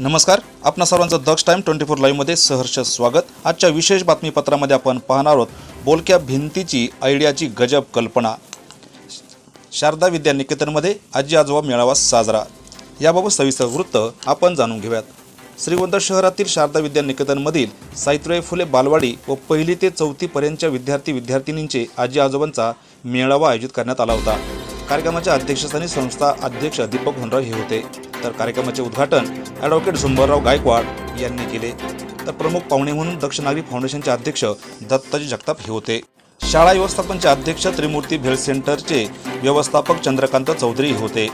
नमस्कार. आपणा सर्वांचं दक्ष टाईम ट्वेंटी फोर लाईव्हमध्ये सहर्ष स्वागत. आजच्या विशेष बातमीपत्रामध्ये आपण पाहणार आहोत बोलक्या भिंतीची आयडियाची गजब कल्पना. शारदा विद्या निकेतनमध्ये आजी आजोबा मेळावा साजरा. याबाबत सविस्तर वृत्त आपण जाणून घेऊयात. श्रीगोंदा शहरातील शारदा विद्या निकेतनमधील सावित्रीबाई फुले बालवाडी व पहिली ते चौथीपर्यंतच्या विद्यार्थी विद्यार्थिनींचे आजी आजोबांचा मेळावा आयोजित करण्यात आला होता. कार्यक्रमाच्या अध्यक्षस्थानी संस्था अध्यक्ष दीपक होनराव हे होते. तर कार्यक्रमाचे उद्घाटन ॲडव्होकेट झुंबरराव गायकवाड यांनी केले. तर प्रमुख पाहुणे म्हणून दक्ष नागरी फाउंडेशनचे अध्यक्ष दत्ताजी जगताप हे होते. शाळा व्यवस्थापनचे अध्यक्ष त्रिमूर्ती भेल सेंटरचे व्यवस्थापक चंद्रकांत चौधरी होते.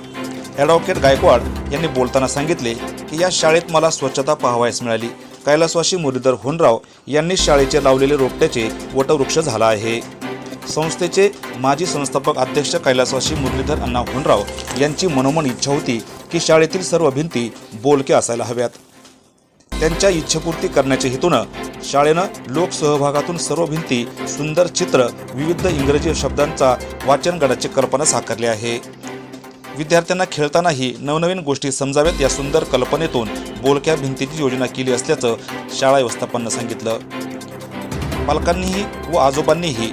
ॲडव्होकेट गायकवाड यांनी बोलताना सांगितले की या शाळेत मला स्वच्छता पाहावयास मिळाली. कैलासवासी मुरलीधर होनराव यांनी शाळेचे लावलेले रोपट्याचे वटवृक्ष झाला आहे. संस्थेचे माजी संस्थापक अध्यक्ष कैलासवासी मुरलीधर अण्णा होनराव यांची मनोमन इच्छा होती. की शाळेतील सर्व भिंती बोलक्या असायला हव्यात. त्यांच्या इच्छापूर्ती करण्याच्या हेतूनं शाळेनं लोकसहभागातून सर्व भिंती सुंदर चित्र विविध इंग्रजी शब्दांचा वाचनगडाची कल्पना साकारली आहे. विद्यार्थ्यांना खेळतानाही नवनवीन गोष्टी समजाव्यात या सुंदर कल्पनेतून बोलक्या भिंतीची योजना केली असल्याचं शाळा व्यवस्थापनानं सांगितलं. पालकांनीही व आजोबांनीही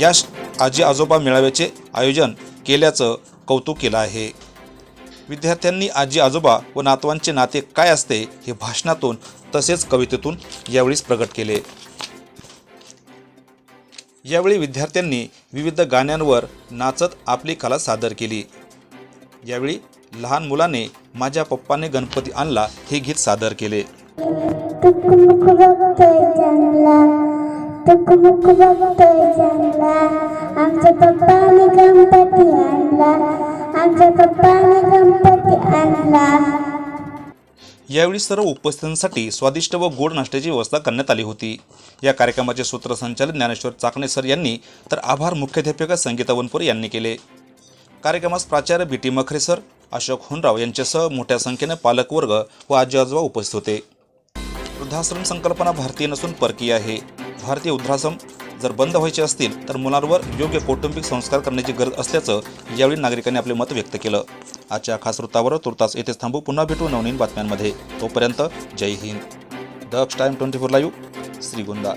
या श- आजी आजोबा मेळाव्याचे आयोजन केल्याचं कौतुक केलं आहे. विद्यार्थ्यांनी आजी आजोबा व नातवांचे नाते काय असते हे भाषणातून तसेच कवितेतून यावेळीच प्रकट केले. यावेळी विद्यार्थ्यांनी विविध गाण्यांवर नाचत आपली कला सादर केली. यावेळी लहान मुलाने माझ्या पप्पाने गणपती आणला हे गीत सादर केले. आमच्या पप्पाने गणपती आणला पप्पाने गणपती आणला यावेळी सर्व उपस्थितांसाठी स्वादिष्ट व गोड नाश्त्याची व्यवस्था करण्यात आली होती. या कार्यक्रमाचे सूत्रसंचालन ज्ञानेश्वर चाकणे सर यांनी तर आभार मुख्याध्यापिका संगीता वनपूर यांनी केले. कार्यक्रमास प्राचार्य B T Makhare sir Ashok Hunrao यांच्यासह मोठ्या संख्येने पालकवर्ग व आजी आजोबा उपस्थित होते. वृद्धाश्रम संकल्पना भारतीय नसून परकीय आहे. भारतीय वृद्धाश्रम जर बंद व्हायचे असतील तर मुलांवर योग्य कौटुंबिक संस्कार करण्याची गरज असल्याचं यावेळी नागरिकांनी आपले मत व्यक्त केलं. आजच्या खास वृत्तावर तुर्तास येथेच थांबू. पुन्हा भेटू नवनीन बातम्यांमध्ये. तोपर्यंत Jai Hind. Daksh time twenty four live. Shrigonda.